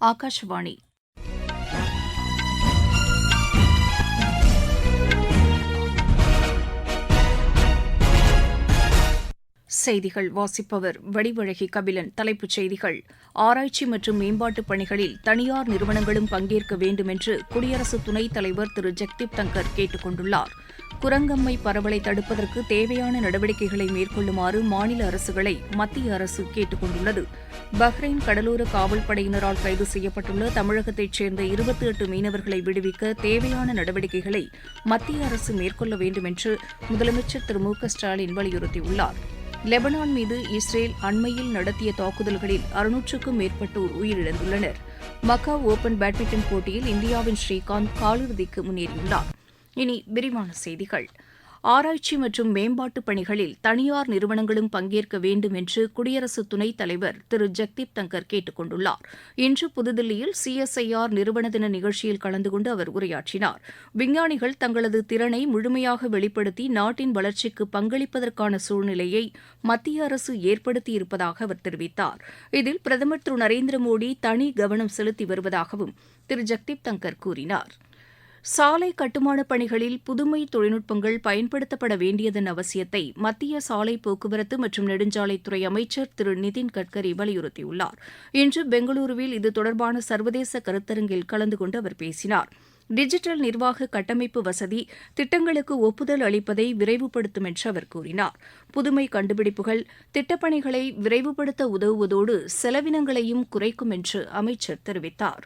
ஆகாஷ்வாணி செய்திகள் வாசிப்பவர் வடிவழகி கபிலன் தலைப்புச் செய்திகள். ஆராய்ச்சி மற்றும் மேம்பாட்டுப் பணிகளில் தனியார் நிறுவனங்களும் பங்கேற்க வேண்டும் என்று குடியரசு துணைத் தலைவர் திரு. ஜெக்தீப் தங்கர் கேட்டுக் கொண்டுள்ளாா் குரங்கம்மை பரவலை தடுப்பதற்கு தேவையான நடவடிக்கைகளை மேற்கொள்ளுமாறு மாநில அரசுகளை மத்திய அரசு கேட்டுக் கொண்டுள்ளது பஹ்ரைன் கடலோர காவல்படையினரால் கைது செய்யப்பட்டுள்ள தமிழகத்தைச் சேர்ந்த இருபத்தி எட்டு மீனவர்களை விடுவிக்க தேவையான நடவடிக்கைகளை மத்திய அரசு மேற்கொள்ள வேண்டும் என்று முதலமைச்சர் திரு மு க ஸ்டாலின் வலியுறுத்தியுள்ளார். லெபனான் மீது இஸ்ரேல் அண்மையில் நடத்திய தாக்குதல்களில் அறுநூற்றுக்கும் மேற்பட்டோர் உயிரிழந்துள்ளனர். மக்காவ் ஓபன் பேட்மிண்டன் போட்டியில் இந்தியாவின் ஸ்ரீகாந்த் காலிறுதிக்கு முன்னேறியுள்ளார். இனி விரிவான செய்திகள். ஆராய்ச்சி மற்றும் மேம்பாட்டுப் பணிகளில் தனியார் நிறுவனங்களும் பங்கேற்க வேண்டும் என்று குடியரசு துணைத் தலைவர் திரு. ஜெக்தீப் தங்கர் கேட்டுக் கொண்டுள்ளார். இன்று புதுதில்லியில் சிஎஸ்ஐஆர் நிறுவன தின நிகழ்ச்சியில் கலந்து கொண்டு அவர் உரையாற்றினார். விஞ்ஞானிகள் தங்களது திறனை முழுமையாக வெளிப்படுத்தி நாட்டின் வளர்ச்சிக்கு பங்களிப்பதற்கான சூழ்நிலையை மத்திய அரசு ஏற்படுத்தியிருப்பதாக அவர் தெரிவித்தார். இதில் பிரதமர் திரு. நரேந்திர மோடி தனி கவனம் செலுத்தி வருவதாகவும் திரு. ஜெக்தீப் தங்கர் கூறினார். சாலை கட்டுமானப் பணிகளில் புதுமை தொழில்நுட்பங்கள் பயன்படுத்தப்பட வேண்டியதன் அவசியத்தை மத்திய சாலை போக்குவரத்து மற்றும் நெடுஞ்சாலைத்துறை அமைச்சர் திரு நிதின் கட்கரி வலியுறுத்தியுள்ளார். இன்று பெங்களூருவில் இது தொடர்பான சர்வதேச கருத்தரங்கில் கலந்து கொண்டு அவர் பேசினார். டிஜிட்டல் நிர்வாக கட்டமைப்பு வசதி திட்டங்களுக்கு ஒப்புதல் அளிப்பதை விரைவுபடுத்தும் என்று அவர் கூறினார். புதுமை கண்டுபிடிப்புகள் திட்டப்பணிகளை விரைவுபடுத்த உதவுவதோடு செலவினங்களையும் குறைக்கும் என்று அமைச்சர் தெரிவித்தார்.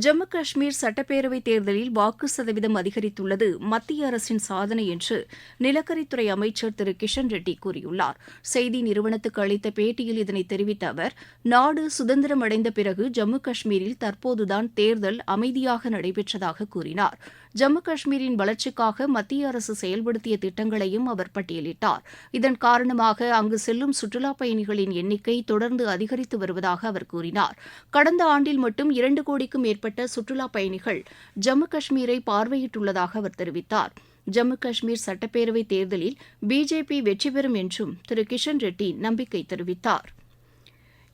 ஜம்மு காஷ்மீர் சட்டப்பேரவைத் தேர்தலில் வாக்கு சதவீதம் அதிகரித்துள்ளது. மத்திய அரசின் சாதனை என்று நிலக்கரித்துறை அமைச்சர் திரு. கிஷன் ரெட்டி கூறியுள்ளார். செய்தி நிறுவனத்துக்கு அளித்த பேட்டியில் இதனை தெரிவித்த அவர் நாடு சுதந்திரம் அடைந்த பிறகு ஜம்மு காஷ்மீரில் தற்போதுதான் தேர்தல் அமைதியாக நடைபெற்றதாக கூறினார். ஜம்மு காஷ்மீரின் வளர்ச்சிக்காக மத்திய அரசு செயல்படுத்திய திட்டங்களையும் அவர் பட்டியலிட்டார். இதன் காரணமாக அங்கு செல்லும் சுற்றுலாப் பயணிகளின் எண்ணிக்கை தொடர்ந்து அதிகரித்து வருவதாக அவர் கூறினார். கடந்த ஆண்டில் மட்டும் இரண்டு கோடிக்கும் மேற்பட்ட சுற்றுலாப் பயணிகள் ஜம்மு காஷ்மீரை பார்வையிட்டுள்ளதாக அவர் தெரிவித்தார். ஜம்மு காஷ்மீர் சட்டப்பேரவைத் தேர்தலில் பிஜேபி வெற்றி பெறும் என்றும் திரு கிஷன் ரெட்டி நம்பிக்கை தெரிவித்தார்.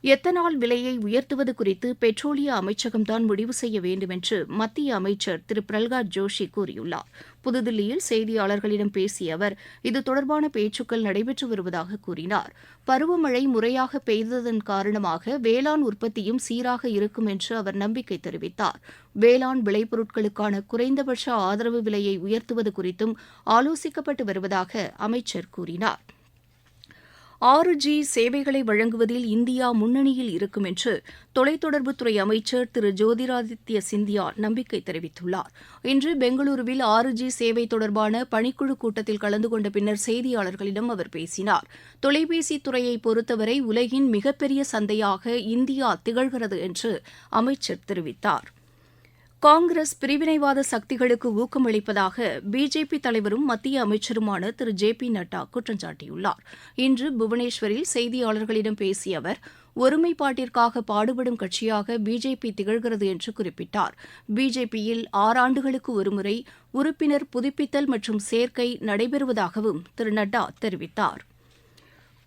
எத்தனால் விலையை உயர்த்துவது குறித்து பெட்ரோலிய அமைச்சகம்தான் முடிவு செய்ய வேண்டும் என்று மத்திய அமைச்சர் திரு. பிரல்காத் ஜோஷி கூறியுள்ளார். புதுதில்லியில் செய்தியாளர்களிடம் பேசிய அவர் இது தொடர்பான பேச்சுக்கள் நடைபெற்று வருவதாக கூறினார். பருவமழை முறையாக பெய்ததன் காரணமாக வேளாண் உற்பத்தியும் சீராக இருக்கும் என்று அவர் நம்பிக்கை தெரிவித்தார். வேளாண் விளைபொருட்களுக்கான குறைந்தபட்ச ஆதரவு விலையை உயர்த்துவது குறித்தும் ஆலோசிக்கப்பட்டு வருவதாக அமைச்சர் கூறினார். ஆறு ஜி சேவைகளை வழங்குவதில் இந்தியா முன்னணியில் இருக்கும் என்று தொலைத்தொடர்புத்துறை அமைச்சர் திரு ஜோதிராதித்ய சிந்தியா நம்பிக்கை தெரிவித்துள்ளார். இன்று பெங்களூருவில் ஆறு ஜி சேவை தொடர்பான பணிக்குழு கூட்டத்தில் கலந்து கொண்ட பின்னர் செய்தியாளர்களிடம் அவர் பேசினார். தொலைபேசி துறையை பொறுத்தவரை உலகின் மிகப்பெரிய சந்தையாக இந்தியா திகழ்கிறது என்று அமைச்சர் தெரிவித்தார். காங்கிரஸ் பிரிவினைவாத சக்திகளுக்கு ஊக்கமளிப்பதாக பிஜேபி தலைவரும் மத்திய அமைச்சருமான திரு. ஜே. பி. நட்டா குற்றம் சாட்டியுள்ளார். இன்று புவனேஸ்வரில் செய்தியாளர்களிடம் பேசிய அவர் ஒருமைப்பாட்டிற்காக பாடுபடும் கட்சியாக பிஜேபி திகழ்கிறது என்று குறிப்பிட்டார். பிஜேபியில் ஆறாண்டுகளுக்கு ஒருமுறை உறுப்பினர் புதுப்பித்தல் மற்றும் சேர்க்கை நடைபெறுவதாகவும் திரு. நட்டா தெரிவித்தார்.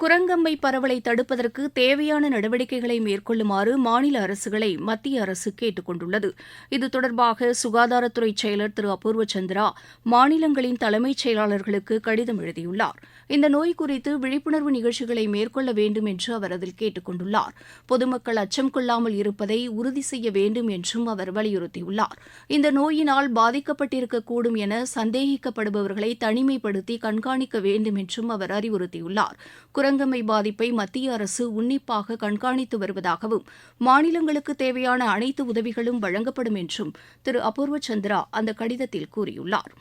குரங்கம்மை பரவலை தடுப்பதற்கு தேவையான நடவடிக்கைகளை மேற்கொள்ளுமாறு மாநில அரசுகளை மத்திய அரசு கேட்டுக் கொண்டுள்ளது. இது தொடர்பாக சுகாதாரத்துறை செயலர் திரு அபூர்வ சந்திரா மாநிலங்களின் தலைமைச் செயலாளர்களுக்கு கடிதம் எழுதியுள்ளார். இந்த நோய் குறித்து விழிப்புணர்வு நிகழ்ச்சிகளை மேற்கொள்ள வேண்டும் என்று அவர் அதில் கேட்டுக் கொண்டுள்ளார். பொதுமக்கள் அச்சம் கொள்ளாமல் இருப்பதை உறுதி செய்ய வேண்டும் என்றும் அவர் வலியுறுத்தியுள்ளார். இந்த நோயினால் பாதிக்கப்பட்டிருக்கக்கூடும் என சந்தேகிக்கப்படுபவர்களை தனிமைப்படுத்தி கண்காணிக்க வேண்டும் என்றும் அவர் அறிவுறுத்தியுள்ளார். குரங்கம்மை பாதிப்பை மத்திய அரசு உன்னிப்பாக கண்காணித்து வருவதாகவும் மாநிலங்களுக்கு தேவையான அனைத்து உதவிகளும் வழங்கப்படும் என்றும் திரு. அபூர்வ சந்திரா அந்த கடிதத்தில் கூறியுள்ளார்.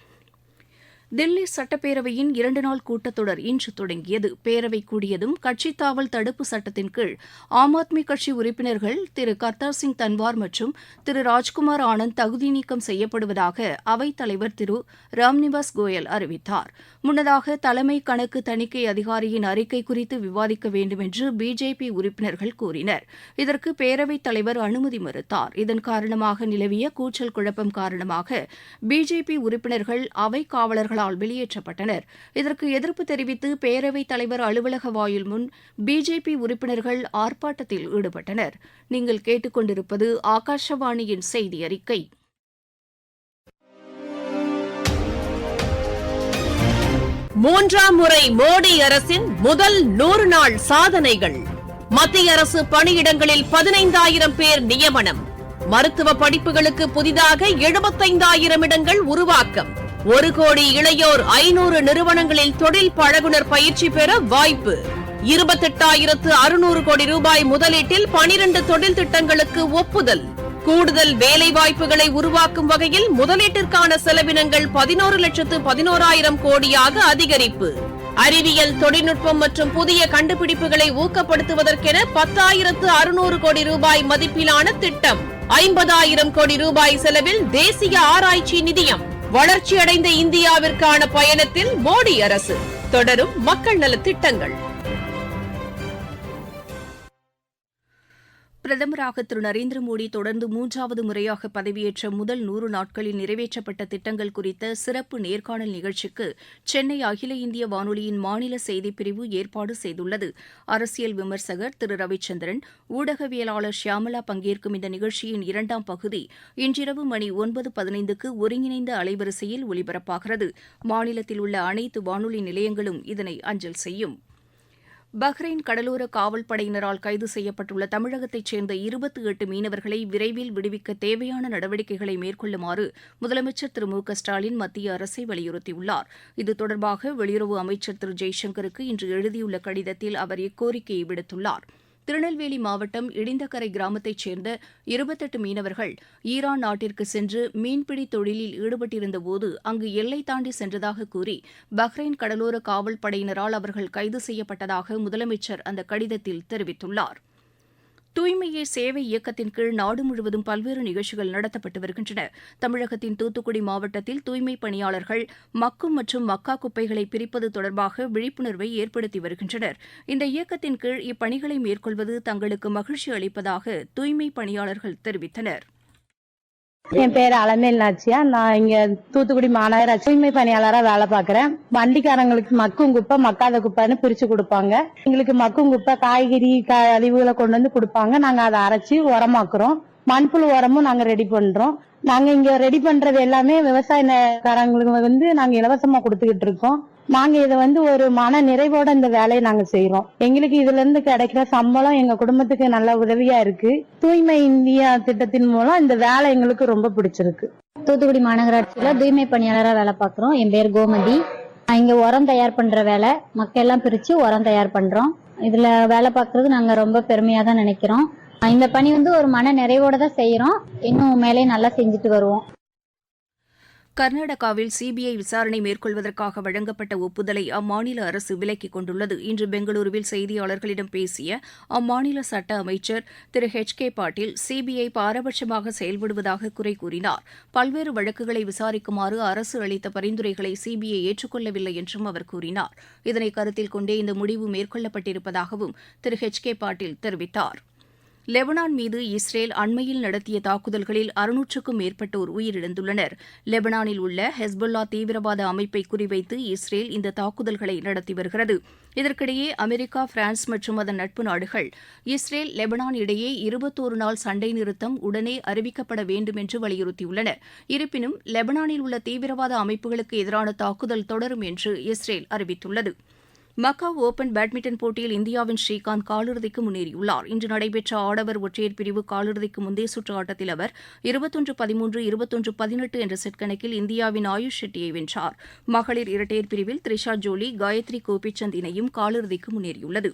தில்லி சட்டப்பேரவையின் இரண்டு நாள் கூட்டத்தொடர் இன்று தொடங்கியது. பேரவை கூடியதும் கட்சித் தாவல் தடுப்பு சட்டத்தின் கீழ் ஆம் ஆத்மி கட்சி உறுப்பினர்கள் திரு கர்த்தார் சிங் தன்வார் மற்றும் திரு ராஜ்குமார் ஆனந்த் தகுதி நீக்கம் செய்யப்படுவதாக அவைத் தலைவர் திரு ராம்நிவாஸ் கோயல் அறிவித்தார். முன்னதாக தலைமை கணக்கு தணிக்கை அதிகாரியின் அறிக்கை குறித்து விவாதிக்க வேண்டும் என்று பிஜேபி உறுப்பினர்கள் கூறினர். இதற்கு பேரவைத் தலைவர் அனுமதி மறுத்தார். இதன் காரணமாக நிலவிய கூச்சல் குழப்பம் காரணமாக பிஜேபி உறுப்பினர்கள் அவை காவலர்கள் எதிர்க்கட்சிகளால் வெளியேற்றப்பட்டனர். இதற்கு எதிர்ப்பு தெரிவித்து பேரவைத் தலைவர் அலுவலக வாயில் முன் பிஜேபி உறுப்பினர்கள் ஆர்ப்பாட்டத்தில் ஈடுபட்டனர். நீங்கள் கேட்டுக்கொண்டிருப்பது ஆகாஷவாணியின் செய்தி அறிக்கை. மூன்றாம் முறை மோடி அரசின் முதல் நூறு நாள் சாதனைகள். மத்திய அரசு பணியிடங்களில் பதினைந்தாயிரம் பேர் நியமனம். மருத்துவ படிப்புகளுக்கு புதிதாக எழுபத்தைந்தாயிரம் இடங்கள் உருவாக்கம். ஒரு கோடி இளையோர் ஐநூறு நிறுவனங்களில் தொழில் பழகுனர் பயிற்சி பெற வாய்ப்பு. இருபத்தெட்டாயிரத்து அறுநூறு கோடி ரூபாய் முதலீட்டில் பனிரண்டு தொழில் திட்டங்களுக்கு ஒப்புதல். கூடுதல் வேலை வாய்ப்புகளை உருவாக்கும் வகையில் முதலீட்டிற்கான செலவினங்கள் பதினோரு லட்சத்து பதினோராயிரம் கோடியாக அதிகரிப்பு. அறிவியல் தொழில்நுட்பம் மற்றும் புதிய கண்டுபிடிப்புகளை ஊக்கப்படுத்துவதற்கென பத்தாயிரத்து அறுநூறு கோடி ரூபாய் மதிப்பிலான திட்டம். ஐம்பதாயிரம் கோடி ரூபாய் செலவில் தேசிய ஆராய்ச்சி நிதியம். வளர்ச்சியடைந்த இந்தியாவிற்கான பயணத்தில் மோடி அரசு தொடரும் மக்கள் நலத்திட்டங்கள் பிரதமராக திரு நரேந்திர மோடி தொடர்ந்து மூன்றாவது முறையாக பதவியேற்ற முதல் நூறு நாட்களில் நிறைவேற்றப்பட்ட திட்டங்கள் குறித்த சிறப்பு நேர்காணல் நிகழ்ச்சிக்கு சென்னை அகில இந்திய வானொலியின் மாநில செய்திப்பிரிவு ஏற்பாடு செய்துள்ளது. அரசியல் விமர்சகர் திரு ரவிச்சந்திரன் ஊடகவியலாளர் ஷியாமலா பங்கேற்கும் இந்த நிகழ்ச்சியின் இரண்டாம் பகுதி இன்றிரவு மணி ஒன்பது பதினைந்துக்கு ஒருங்கிணைந்த அலைவரிசையில் ஒலிபரப்பாகிறது. மாநிலத்தில் உள்ள அனைத்து வானொலி நிலையங்களும் இதனை அஞ்சல் செய்யும். பஹ்ரைன் கடலோர காவல்படையினரால் கைது செய்யப்பட்டுள்ள தமிழகத்தைச் சேர்ந்த இருபத்தி எட்டு மீனவர்களை விரைவில் விடுவிக்க தேவையான நடவடிக்கைகளை மேற்கொள்ளுமாறு முதலமைச்சர் திரு மு க ஸ்டாலின் மத்திய அரசை வலியுறுத்தியுள்ளார். இது தொடர்பாக வெளியுறவு அமைச்சர் திரு ஜெய்சங்கருக்கு இன்று எழுதியுள்ள கடிதத்தில் அவர் இக்கோரிக்கையை விடுத்துள்ளார். திருநெல்வேலி மாவட்டம் இடிந்தகரை கிராமத்தைச் சேர்ந்த இருபத்தெட்டு மீனவர்கள் ஈரான் நாட்டிற்கு சென்று மீன்பிடி தொழிலில் ஈடுபட்டிருந்தபோது அங்கு எல்லை தாண்டி சென்றதாக கூறி பஹ்ரைன் கடலோர காவல் படையினரால் அவர்கள் கைது செய்யப்பட்டதாக முதலமைச்சர் அந்த கடிதத்தில் தெரிவித்துள்ளார். தூய்மையே சேவை இயக்கத்தின் கீழ் நாடு முழுவதும் பல்வேறு நிகழ்ச்சிகள் நடத்தப்பட்டு வருகின்றன. தமிழகத்தின் தூத்துக்குடி மாவட்டத்தில் தூய்மைப் பணியாளர்கள் மக்கும் மற்றும் மக்கா குப்பைகளை பிரிப்பது தொடர்பாக விழிப்புணர்வை ஏற்படுத்தி வருகின்றனர். இந்த இயக்கத்தின் கீழ் இப்பணிகளை மேற்கொள்வது தங்களுக்கு மகிழ்ச்சி அளிப்பதாக தூய்மைப் பணியாளர்கள் தெரிவித்தனர். என் பேர் அலமேல் நாச்சியா. நான் இங்க தூத்துக்குடி மாநகராட்சி தூய்மை பணியாளரா வேலை பாக்குறேன் வண்டிக்காரங்களுக்கு மக்கும் குப்பை மக்காத குப்பைன்னு பிரிச்சு கொடுப்பாங்க. எங்களுக்கு மக்கும் குப்பை காய்கறி கழிவுகளை கொண்டு வந்து கொடுப்பாங்க. நாங்க அதை அரைச்சு உரமாக்குறோம். மண்புழு உரமும் நாங்க ரெடி பண்றோம். நாங்க இங்க ரெடி பண்றது எல்லாமே விவசாயக்காரங்களுக்கு வந்து நாங்க இலவசமா கொடுத்துக்கிட்டு இருக்கோம். நாங்க இதை வந்து ஒரு மன நிறைவோட இந்த வேலையை நாங்க செய்யறோம் எங்களுக்கு இதுல இருந்து கிடைக்கிற சம்பளம் எங்க குடும்பத்துக்கு நல்ல உதவியா இருக்கு. தூய்மை இந்தியா திட்டத்தின் மூலம் இந்த வேலை எங்களுக்கு ரொம்ப பிடிச்சிருக்கு. தூத்துக்குடி மாநகராட்சியில தூய்மை பணியாளரா வேலை பாக்குறோம் என் பேர் கோமதி. இங்க உரம் தயார் பண்ற வேலை. மக்கள் எல்லாம் பிரிச்சு உரம் தயார் பண்றோம். இதுல வேலை பார்க்கறது நாங்க ரொம்ப பெருமையா தான் நினைக்கிறோம். இந்த பணி வந்து ஒரு மன நிறைவோட தான் செய்யறோம் இன்னும் மேலே நல்லா செஞ்சுட்டு வருவோம். கர்நாடகாவில் சிபிஐ விசாரணை மேற்கொள்வதற்காக வழங்கப்பட்ட ஒப்புதலை அம்மாநில அரசு விலக்கிக் கொண்டுள்ளது. இன்று பெங்களூருவில் செய்தியாளர்களிடம் பேசிய அம்மாநில சட்ட அமைச்சர் திரு. H K. பாட்டீல் சிபிஐ பாரபட்சமாக செயல்படுவதாக குறை கூறினார். பல்வேறு வழக்குகளை விசாரிக்குமாறு அரசு அளித்த பரிந்துரைகளை சிபிஐ ஏற்றுக்கொள்ளவில்லை என்றும் அவர் கூறினார். இதனை கருத்தில் கொண்டே இந்த முடிவு மேற்கொள்ளப்பட்டிருப்பதாகவும் திரு. H K. பாட்டீல் தெரிவித்தார். லெபனான் மீது இஸ்ரேல் அண்மையில் நடத்திய தாக்குதல்களில் அறுநூற்றுக்கும் மேற்பட்டோர் உயிரிழந்துள்ளனர். லெபனானில் உள்ள ஹெஸ்பொல்லா தீவிரவாத அமைப்பை குறிவைத்து இஸ்ரேல் இந்த தாக்குதல்களை நடத்தி வருகிறது. இதற்கிடையே அமெரிக்கா பிரான்ஸ் மற்றும் அதன் நட்பு நாடுகள் இஸ்ரேல் லெபனான் இடையே இருபத்தோரு நாள் சண்டை நிறுத்தம் உடனே அறிவிக்கப்பட வேண்டும் என்று வலியுறுத்தியுள்ளன. இருப்பினும் லெபனானில் உள்ள தீவிரவாத அமைப்புகளுக்கு எதிரான தாக்குதல் தொடரும் என்று இஸ்ரேல் அறிவித்துள்ளது. மக்காவ் ஓபன் பேட்மிண்டன் போட்டியில் இந்தியாவின் ஸ்ரீகாந்த் காலிறுதிக்கு முன்னேறியுள்ளார். இன்று நடைபெற்ற ஆடவர் ஒற்றையர் பிரிவு காலிறுதிக்கு முந்தைய சுற்று ஆட்டத்தில் அவர் இருபத்தொன்று பதிமூன்று இருபத்தொன்று பதினெட்டு என்ற செட் கணக்கில் இந்தியாவின் ஆயுஷ் ஷெட்டியை வென்றார். மகளிர் இரட்டையர் பிரிவில் த்ரிஷா ஜோலி காயத்ரி கோபிச்சந்த் இணையும் காலிறுதிக்கு முன்னேறியுள்ளது.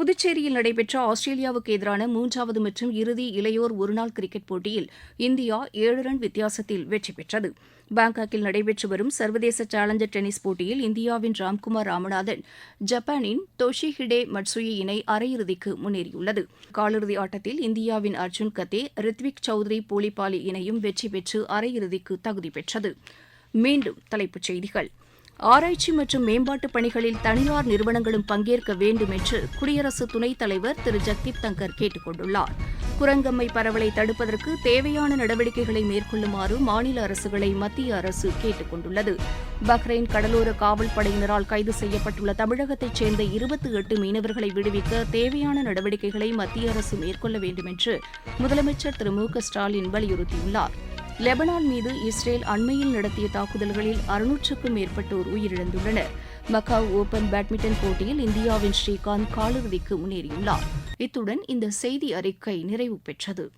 புதுச்சேரியில் நடைபெற்ற ஆஸ்திரேலியாவுக்கு எதிரான மூன்றாவது மற்றும் இறுதி இளையோர் ஒருநாள் கிரிக்கெட் போட்டியில் இந்தியா ஏழு ரன் வித்தியாசத்தில் வெற்றி பெற்றது. பாங்காக்கில் நடைபெற்று வரும் சர்வதேச சேலஞ்சர் டென்னிஸ் போட்டியில் இந்தியாவின் ராம்குமார் ராமநாதன் ஜப்பானின் தோஷிஹிடே மட்சுயி இணை அரையிறுதிக்கு முன்னேறியுள்ளது. காலிறுதி ஆட்டத்தில் இந்தியாவின் அர்ஜுன் கத்தே ரித்விக் சௌத்ரி போலிபாலி இணையும் வெற்றி பெற்று அரையிறுதிக்கு தகுதி பெற்றது. மீண்டும் தலைப்புச் செய்திகள். ஆராய்ச்சி மற்றும் மேம்பாட்டுப் பணிகளில் தனியார் நிறுவனங்களும் பங்கேற்க வேண்டும் என்று குடியரசு துணைத் தலைவர் திரு. ஜக்தீப் தங்கர் கேட்டுக் கொண்டுள்ளார். குரங்கம்மை பரவலை தடுப்பதற்கு தேவையான நடவடிக்கைகளை மேற்கொள்ளுமாறு மாநில அரசுகளை மத்திய அரசு கேட்டுக் கொண்டுள்ளது. பஹ்ரைன் கடலோர காவல் படையினரால் கைது செய்யப்பட்டுள்ள தமிழகத்தைச் சேர்ந்த இருபத்தி எட்டு மீனவர்களை விடுவிக்க தேவையான நடவடிக்கைகளை மத்திய அரசு மேற்கொள்ள வேண்டும் என்று முதலமைச்சர் திரு. மு. க. ஸ்டாலின் வலியுறுத்தியுள்ளார். லெபனான் மீது இஸ்ரேல் அண்மையில் நடத்திய தாக்குதல்களில் அறுநூற்றுக்கும் மேற்பட்டோர் உயிரிழந்துள்ளனர். மக்காவ் ஓபன் பேட்மிண்டன் போட்டியில் இந்தியாவின் ஸ்ரீகாந்த் காலிறுதிக்கு முன்னேறியுள்ளார். இத்துடன் இந்த செய்தி அறிக்கை நிறைவு பெற்றது.